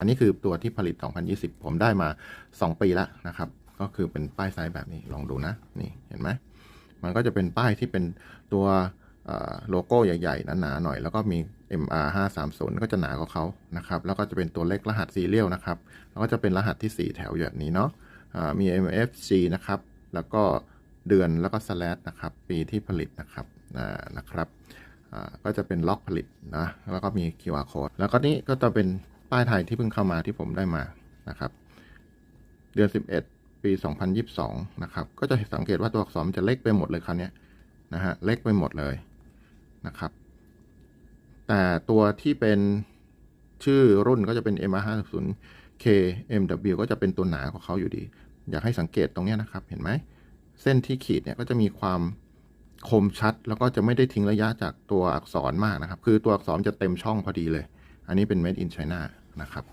อันนี้คือตัวที่ผลิต 2020 ผมได้มา 2 ปีแล้วนะครับ ก็คือเป็นป้ายไซส์แบบนี้ลองดูนะ นี่เห็นไหม มันก็จะเป็นป้ายที่เป็นตัวโลโก้ใหญ่ๆหนาๆหน่อย แล้วก็มี MR 530ก็จะหนากว่าเขานะครับ แล้วก็จะเป็นตัวเลขรหัสซีเรียลนะครับ แล้วก็จะเป็นรหัสที่ 4 แถวแบบนี้เนาะอ่ามี MFG นะครับ แล้วก็เดือนแล้วก็ slash นะครับ ปีที่ผลิตนะครับนะครับ ก็จะเป็นล็อกผลิตนะ แล้วก็มี QR code แล้วก็นี่ก็จะเป็น ป้ายไทยที่เพิ่งเข้ามาที่ผมได้มานะครับ เดือน 11 ปี 2022 นะครับ ก็จะสังเกตว่าตัวอักษรมันจะเล็กไปหมดเลยคราวนี้นะฮะเล็กไปหมดเลยนะครับ แต่ตัวที่เป็นชื่อรุ่นก็จะเป็น MR50 KMW ก็จะเป็นตัวหนากว่าเขาอยู่ดี อยากให้สังเกตตรงนี้นะครับ เห็นไหม เส้นที่ขีดเนี่ยก็จะมีความคมชัด แล้วก็จะไม่ได้ทิ้งระยะจากตัวอักษรมากนะครับ คือตัวอักษรจะเต็มช่องพอดีเลย อันนี้เป็น Made in China นะครับ